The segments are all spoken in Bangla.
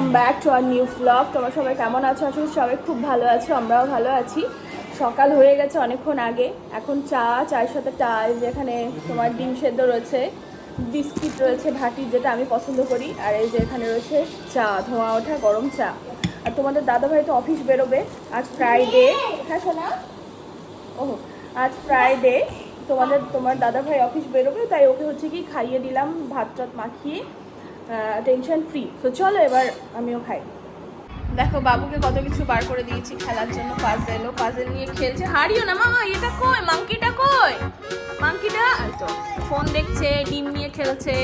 Welcome back to our new vlog তোমরা সবাই কেমন আছো? আসলে সবাই খুব ভালো আছো, আমরাও ভালো আছি। সকাল হয়ে গেছে অনেকক্ষণ আগে। এখন চা, চায়ের সাথে চা যেখানে তোমার ডিম সেদ্ধ রয়েছে, বিস্কিট রয়েছে, ভাটি যেটা আমি পছন্দ করি। আর এই যে এখানে রয়েছে চা, ধোঁয়া ওঠা, গরম চা। আর তোমাদের দাদাভাই তো অফিস বেরোবে আজ ফ্রাইডে হ্যাঁ শোনা ও আজ ফ্রাইডে তোমাদের, তোমার দাদা ভাই অফিস বেরোবে, তাই ওকে হচ্ছে কি খাইয়ে দিলাম ভাত টাত মাখিয়ে। টেনশন ফ্রি তো চলো এবার আমিও খাই। দেখো, বাবুকে কত কিছু বার করে দিয়েছি খেলার জন্য পাজেল ও। পাজেল নিয়ে খেলছে। হারিও না, মামা, এটা কই? মাংকিটা কই? মাংকিটা? তো ফোন দেখছে, ডিম নিয়ে খেলছে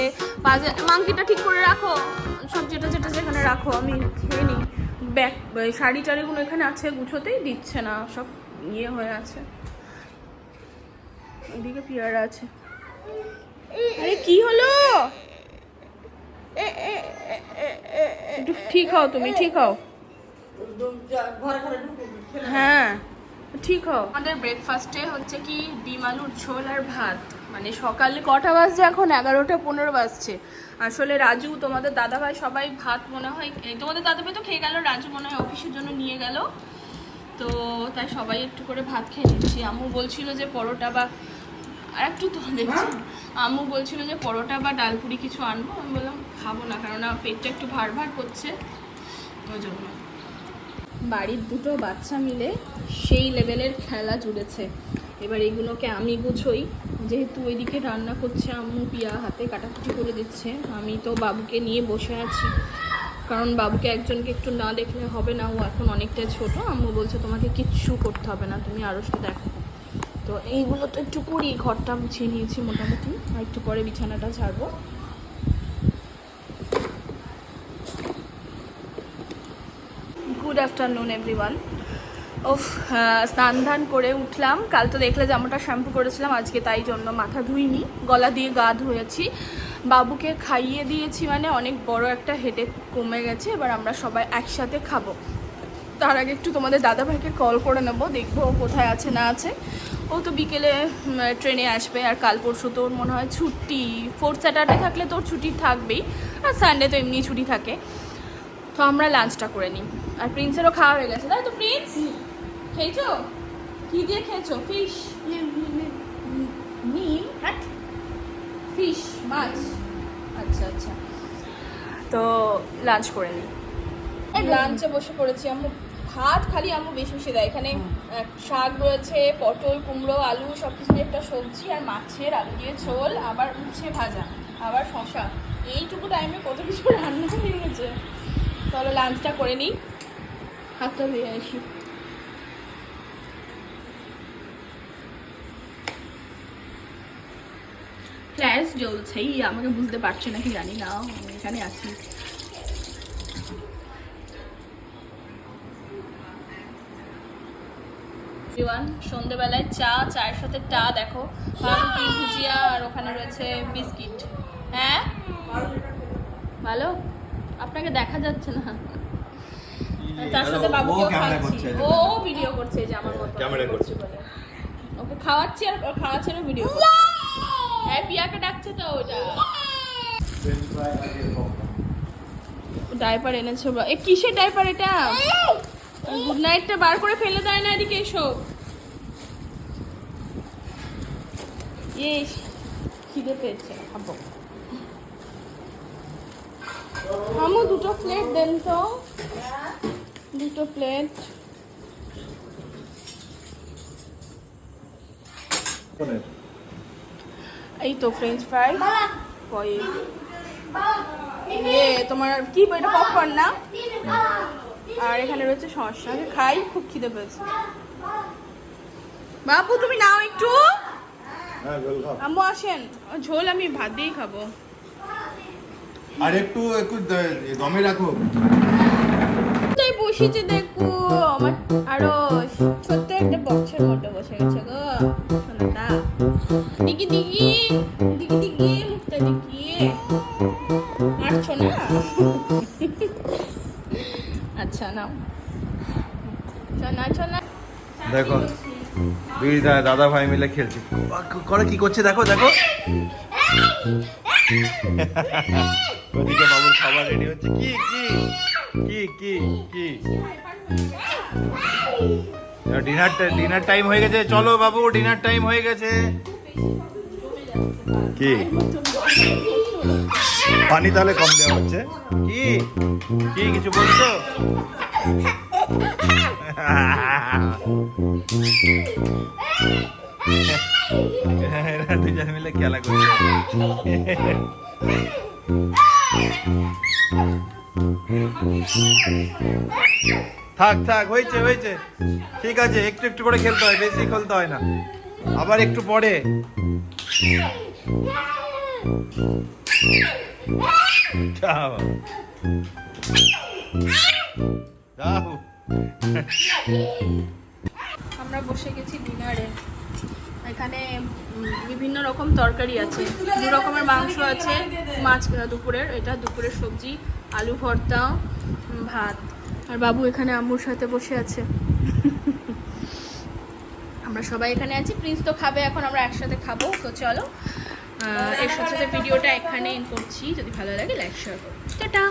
পাজেল মাংকিটা ঠিক করে রাখো। সব যেটা যেটা যেখানে রাখো, আমি খেয়ে নিই। ব্যাগ শাড়ি টাড়িগুলো এখানে আছে, গুছোতেই দিচ্ছে না, সব ইয়ে হয়ে আছে। এদিকে পিয়ারা আছে। আরে, কি হলো? ঠিক হও তুমি, ঠিক হও। হ্যাঁ ঠিক হও। আমাদের ব্রেকফাস্টে হচ্ছে কি, ডিম আলুর ঝোল আর ভাত। মানে সকালে কটা বাজছে এখন? এগারোটা পনেরো বাজছে। আসলে রাজু, তোমাদের দাদাভাই সবাই ভাত মনে হয় তোমাদের দাদাভাই তো খেয়ে গেল, রাজু মনে হয় অফিসের জন্য নিয়ে গেল। তো তাই সবাই একটু করে ভাত খেয়ে নিচ্ছি। আম্মু বলছিল যে পরোটা বা আর একটু তো দেখছি। আম্মু বলছিল যে পরোটা বা ডালপুরি কিছু আনব। আমি বললাম খাব না কেননা পেটটা একটু ভার ভার করছে। ওই জন্য। বাড়ির দুটো বাচ্চা মিলে সেই লেভেলের খেলা জুড়েছে। এবার এগুলোকে আমি গুছোই। যেহেতু ওইদিকে রান্না করছে আম্মু পিয়া হাতে কাটাকুটি করে দিচ্ছে। আমি তো বাবুকে নিয়ে বসে আছি। কারণ বাবুকে একজনকে একটু না দেখলে হবে না। ও এখন অনেকটাই ছোট। আম্মু বলছে তোমাকে কিচ্ছু করতে হবে না। তুমি আরও দেখো। তো এইগুলো তো একটু করি ঘরটা মুছিয়ে নিয়েছি মোটামুটি। আর একটু পরে বিছানাটা ছাড়বো গুড আফটারনুন এভরিওয়ান ওফ স্নান ধান করে উঠলাম। কাল তো দেখলে জামাটা শ্যাম্পু করেছিলাম, আজকে তাই জন্য মাথা ধুইনি। গলা দিয়ে গা ধুয়েছি। বাবুকে খাইয়ে দিয়েছি মানে অনেক বড় একটা হেডে কমে গেছে, এবার আমরা সবাই একসাথে খাব। তার আগে একটু তোমাদের দাদাভাইকে কল করে নেব, দেখব ও কোথায় আছে না আছে। ও তো বিকেলে ট্রেনে আসবে আর কাল পরশু তোর মনে হয় ছুটি। ফোর্থ স্যাটারডে থাকলে তোর ছুটি থাকবেই আর সানডে তো এমনি ছুটি থাকে। তো আমরা লাঞ্চটা করে নিই। আর প্রিন্সেরও খাওয়া হয়ে গেছে। তাই তো প্রিন্স খেয়েছো? কি দিয়ে খেয়েছো? ফিশ নিম ফিশ মাছ। আচ্ছা আচ্ছা। তো লাঞ্চ করে নিই। লাঞ্চে বসে পড়েছি আম্মু। ভাত খালি আম্মু বেশি বেশি দেয়। এখানে শাক রয়েছে পটল কুমড়ো আলু সব কিছু একটা সবজি আর মাছের আলু দিয়ে ঝোল আবার উচ্ছে ভাজা আবার শশা এইটুকু টাইমে কত কিছু রান্না হয়ে গেছে। চলো লাঞ্চটা করে নিই। হাতটা ধুয়ে আসি। ফ্ল্যাশ জ্বলছেই আমাকে বুঝতে পারছে নাকি জানি না আমি এখানে আছি। এভরিওয়ান সন্ধেবেলায় চা চায়ের সাথে চা দেখো। পাউরুটি ভুজিয়া আর ওখানে রয়েছে বিস্কিট। হ্যাঁ? ভালো? আপনাকে দেখা যাচ্ছে না। তার সাথে বাবুকেও খাওয়াচ্ছি। ও ভিডিও করছে যে আমার মতো। ক্যামেরা করছে। বলে। ওকে খাওয়াচ্ছি আর খাওয়াচ্ছে আর ভিডিও হ্যাঁ পিয়াকে ডাকছে তো ওটা। ডাইপার এনেছে। এ কিসের ডাইপার এটা? গুড নাইটটা বার করে ফেলে দেয় না এদিকে এসো। ইস খিদে পেয়েছে খাব। আমু দুটো প্লেট দেন তো। দুটো প্লেট এই তো ফ্রেঞ্চ ফ্রাই ইয়ে তোমার কি এটা পপকর্ন না? আর এখানে রয়েছে শসা। খাই খুব খিদে পেয়েছে। বাবু তুমি নাও একটু। হ্যাঁ আম্মু আসেন। ঝোল আমি ভাত দিয়েই খাব। আর একটু একটু দমে রাখো। তাই বসেছে দেখো? আমার আরও ছোট্ট একটা বক্সের বসে গেছে গো। সোনাটা দিকি দিকি দিকি দিকি মুখটা দিকি। না? আচ্ছা নাও। দেখো দুই দাদা ভাই মিলে খেলছে। করে কি করছে দেখো দেখো। ওদিকে বাবুর খাবার রেডি হচ্ছে। কি কি কি কি কি? ডিনার ডিনার টাইম হয়ে গেছে। চলো বাবু ডিনার টাইম হয়ে গেছে। কি? পানি তাহলে কম দেওয়া হচ্ছে। কি? কি কিছু বলছো? খেলা থাক থাক, হয়েছে হয়েছে। ঠিক আছে, একটু একটু করে খেলতে হয়, বেশি খেলতে হয় না। আবার একটু পরে। আমরা বসে গেছি ডিনারে। এখানে বিভিন্ন রকম তরকারি আছে। দু রকমের মাংস আছে, মাছ দুপুরের। এটা দুপুরের সবজি, আলু ভর্তা ভাত। আর বাবু এখানে আম্মুর সাথে বসে আছে। আমরা সবাই এখানে আছি। প্রিন্স তো খাবে, এখন আমরা একসাথে খাব। তো চলো এর সাথে ভিডিওটা এখানে করছি। যদি ভালো লাগে লাইক শেয়ার করো। টাটা!